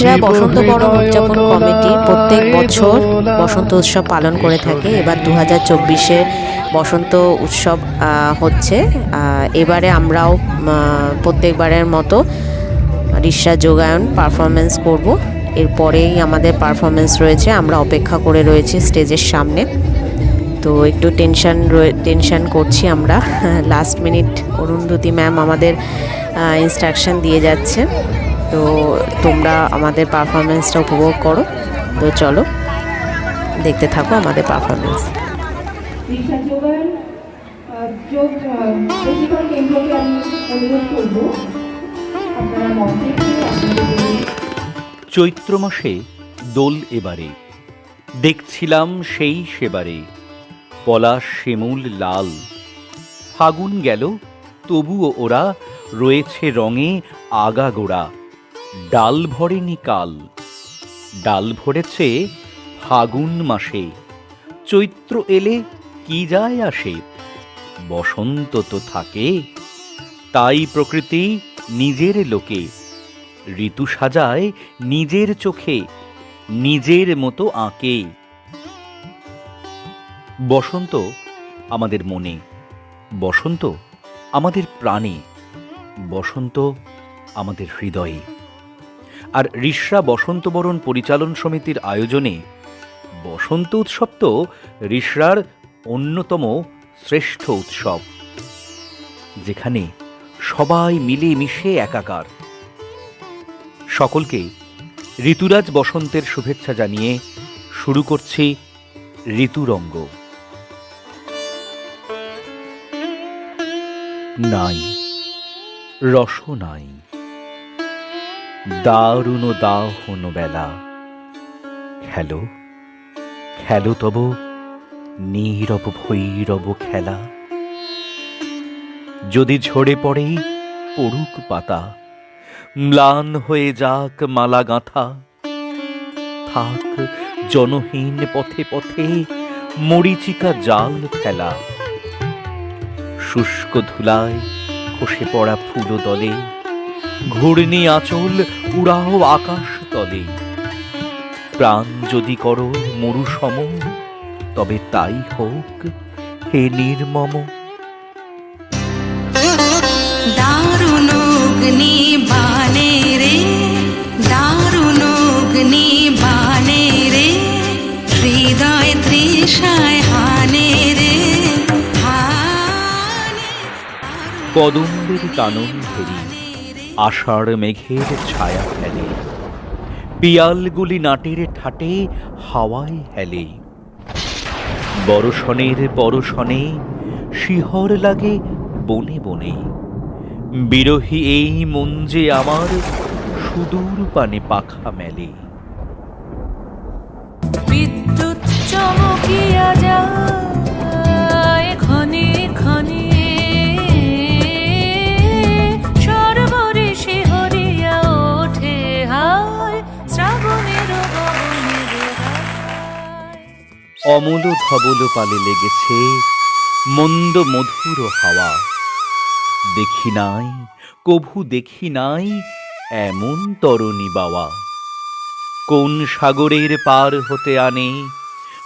রিটরা বসন্ত বরণ উদযাপন কমিটি প্রত্যেক বছর বসন্ত উৎসব পালন করে থাকে। এবার দু হাজার চব্বিশে বসন্ত উৎসব হচ্ছে। এবারে আমরাও প্রত্যেকবারের মতো রিসা যোগায়ন পারফরমেন্স করব। এরপরেই আমাদের পারফরমেন্স রয়েছে। আমরা অপেক্ষা করে রয়েছি স্টেজের সামনে। তো একটু টেনশন টেনশন করছি আমরা। লাস্ট মিনিট অরুন্ধতী ম্যাম আমাদের ইনস্ট্রাকশন দিয়ে যাচ্ছে। তো তোমরা আমাদের পারফরমেন্সটা উপভোগ করো। তো চলো দেখতে থাকো আমাদের পারফরমেন্স চৈত্র মাসে দোল এবারে দেখছিলাম সেই সেবারে পলাশ শিমুল লাল। ফাগুন গেল তবুও ওরা রয়েছে রঙে আগাগোড়া। ডাল ভরেনি কাল। ডাল ভরেছে ফাগুন মাসে। চৈত্র এলে কি যায় আসে? বসন্ত তো থাকে। তাই প্রকৃতি নিজের লোকে। ঋতু সাজায় নিজের চোখে, নিজের মতো আঁকে। বসন্ত আমাদের মনে, বসন্ত আমাদের প্রাণে, বসন্ত আমাদের হৃদয়ে। আর ঋষরা বসন্তবরণ পরিচালন সমিতির আয়োজনে বসন্ত উৎসব তো ঋষরার অন্যতম শ্রেষ্ঠ উৎসব, যেখানে সবাই মিলে মিশে একাকার। সকলকে ঋতুরাজ বসন্তের শুভেচ্ছা জানিয়ে শুরু করছি ঋতুরঙ্গ। নাই রস নাই। দারুণ দাহন বেলা। খেলো খেলো তব নীরব ভৈরব খেলা। যদি ঝরে পড়ে পড়ুক পাতা, ম্লান হয়ে যাক মালা গাঁথা। থাক জনহীন পথে পথে মরিচিকা জাল ফেলা। শুষ্ক ধুলায় খসে পড়া ফুল দলে ঘূর্ণি আচল উড়াও আকাশ তলে। প্রাণ যদি করো মরুসম তবে তাই হোক হে নির্মম। দারুণ অগ্নি বানে রে দারুণ অগ্নি বানে রে হৃদয় তৃষায় হানে রে কদম্বের কানন ধরি আষাঢ় মেঘের ছায়া ফেলে। পিয়ালগুলি নাটের ঠাটে হাওয়ায় হেলে। বরষণের পরশনে শিহর লাগে বনে বনে। বিরহী এই মন যে আমার সুদূর পানে পাখা মেলে। বিদ্যুৎ চমকিয়া যায়। অমল ধবল পালে লেগেছে মন্দ মধুর হাওয়া। দেখি নাই, কভু দেখি নাই এমন তরণী বাওয়া। কোন সাগরের পার হতে আনে,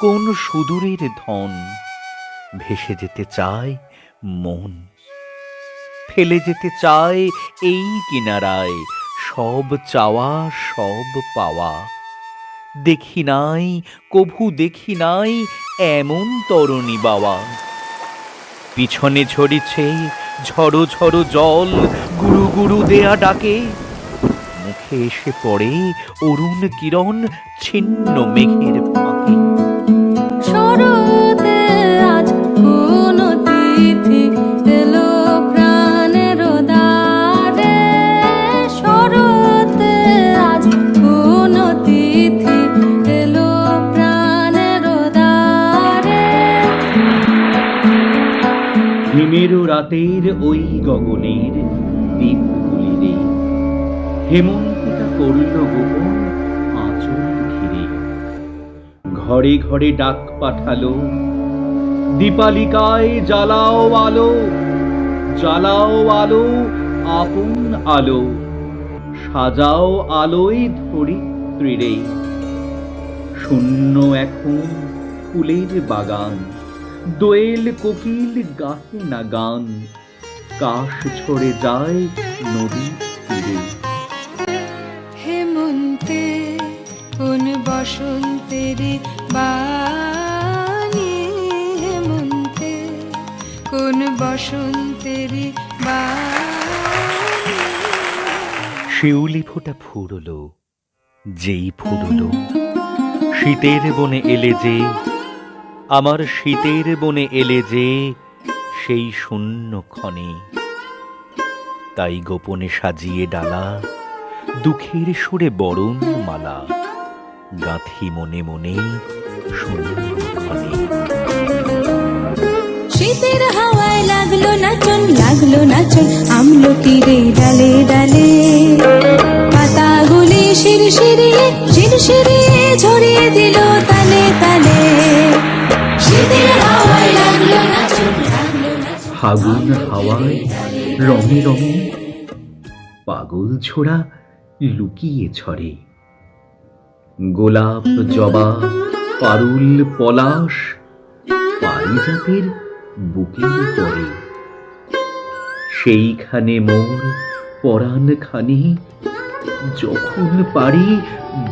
কোন সুদূরের ধন, ভেসে যেতে চায় মন। ফেলে যেতে চায় এই কিনারায় সব চাওয়া, সব পাওয়া। দেখি নাই, কভু দেখি নাই, এমন তরণী বাবা। পিছনে ঝরিছে ঝড়ো ঝড়ো জল, গুরু গুরু দেয়া ডাকে। মুখে এসে পড়ে অরুণ কিরণ, ছিন্ন মেঘের রাতের ওই গগনের দ্বীপগুলিরে। হেমন্তিকা করল গোপন আঁচল ঘিরে। ঘরে ঘরে ডাক পাঠালো, দীপালিকায় জ্বালাও আলো জ্বালাও আলো, আপন আলো, সাজাও আলোয় ধরি ত্রিরে শূন্য এখন ফুলের বাগান। দোয়েল কোকিল গাহে না গান কাশ ছড়ে যায় নদী তীরে। হেমন্তে কোন বসন্তের বাণী? হেমন্তে কোন বসন্তের বাণী? শিউলি ফোঁটা ফুরলো যেই ফুরলো। শীতের বনে এলে যে আমার শীতের বনে এলে যে সেই শূন্য ক্ষণে। তাই গোপনে সাজিয়ে ডালা, দুঃখের সুরে বরণ মালা, গাঁথি মনে মনে শীতের হাওয়ায় লাগল নাচন লাগল নাচন আমলো তীরে ডালে ডালে। পাতাগুলি শিরশিরিয়ে শিরশিরিয়ে ঝরিয়ে দিল তালে তালে। ফাগুন হাওয়ায় রঙে রঙে পাগল ছোড়া লুকিয়ে ছড়ে। গোলাপ জবা, পারুল, পলাশ পারিজাতের বুকের পরে সেইখানে মোর পরাণ খানি যখন পারি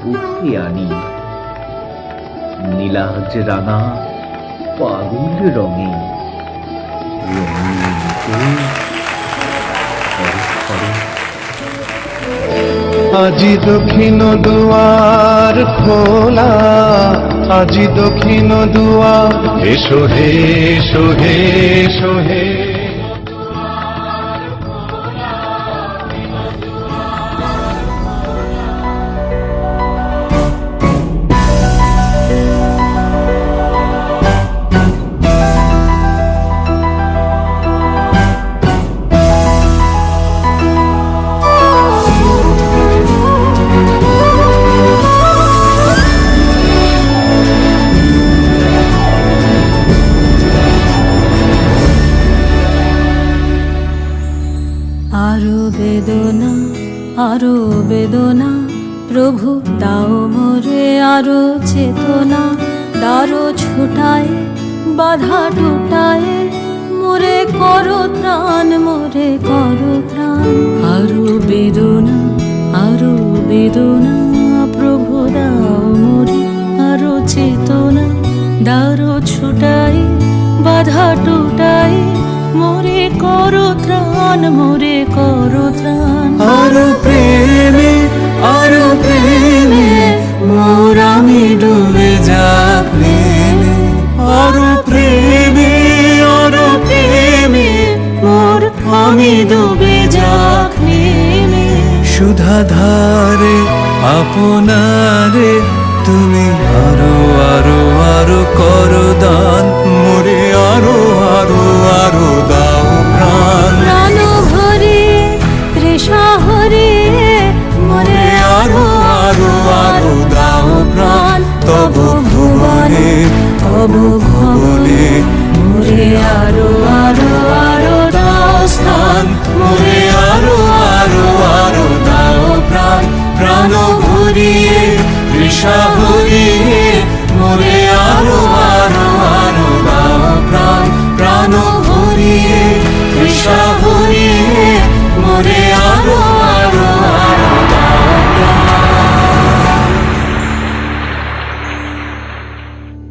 বুকে আনি। নীলাজ রাঙা পাগল রঙে। রঙিন আজি দক্ষিণ দুয়ার খোলা আজি দক্ষিণ দুয়ার এসো হে এসো হে এসো হে। ছুটায় বাধা টুটায় মোরে করো ত্রাণ মোরে করো ত্রাণ। আরও বেদনা আরও বেদনা প্রভু দাও মোরে আরও চেতনা। দারো ছুটাই বাধা টুটাই মোরে করো ত্রাণ মোরে করো ত্রাণ। আরও প্রেমে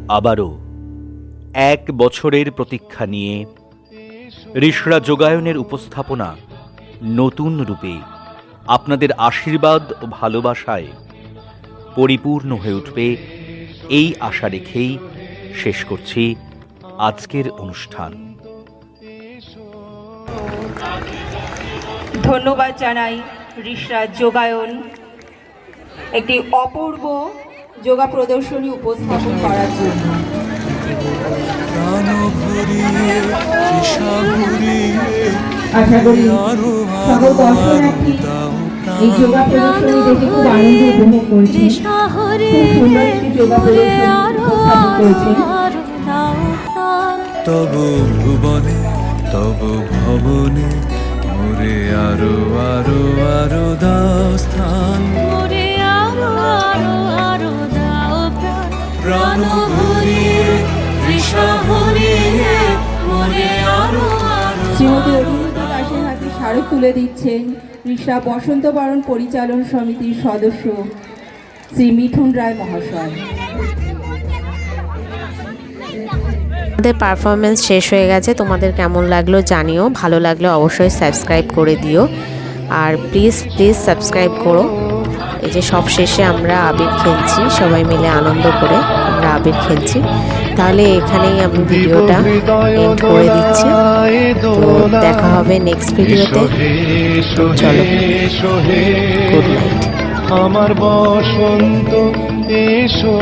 আবারও এক বছরের প্রতীক্ষা নিয়ে ঋষরা যোগায়নের উপস্থাপনা নতুন রূপে আপনাদের আশীর্বাদ ও ভালোবাসায় পরিপূর্ণ হয়ে উঠবে এই আশা রেখেই শেষ করছি আজকের অনুষ্ঠান। ধন্যবাদ জানাই ঋষরাজ যোগায়ন। একটি অপূর্ব যোগা প্রদর্শনী উপস্থাপন করার জন্য। প্রাণ ভরিয়ে তৃষা ভরিয়ে আশা করি সকল দর্শনার্থী এই যোগা প্রদর্শনী দেখে খুব আনন্দ উপভোগ করেছেন। তৃষা হরে খুব সুন্দর একটি যোগা প্রদর্শনী উপস্থাপন করেছেন। মোরে আরও আরও আরও দাও স্থান। মোরে আরও আরও আরও দাও প্রাণ। প্রাণ ভরিয়ে তৃষা ভরিয়ে আরও আরও শ্রীমতী অরবিন্দ হাতে স্মারক তুলে দিচ্ছেন ঋষা বসন্ত বারণ পরিচালন সমিতির সদস্য শ্রী মিঠুন রায় মহাশয়। আমাদের পারফরমেন্স শেষ হয়ে গেছে। তোমাদের কেমন লাগল জানিও। ভালো লাগলে অবশ্যই সাবস্ক্রাইব করে দিও। আর প্লিজ প্লিজ সাবস্ক্রাইব করো। এই যে সব শেষে আমরা আবির খেলছি, সবাই মিলে আনন্দ করে আমরা আবির খেলছি। তাহলে এখানেই আমি ভিডিওটা এন্ড করে দিচ্ছি। তো দেখা হবে নেক্সট ভিডিওতে। চলো গুড নাইট আমার বসন্ত, এসো।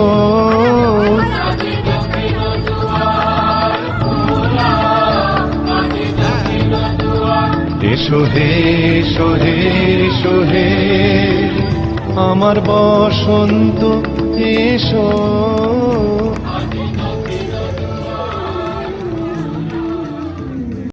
এসো হে এসো হে এসো হে আমার বসন্ত এসো।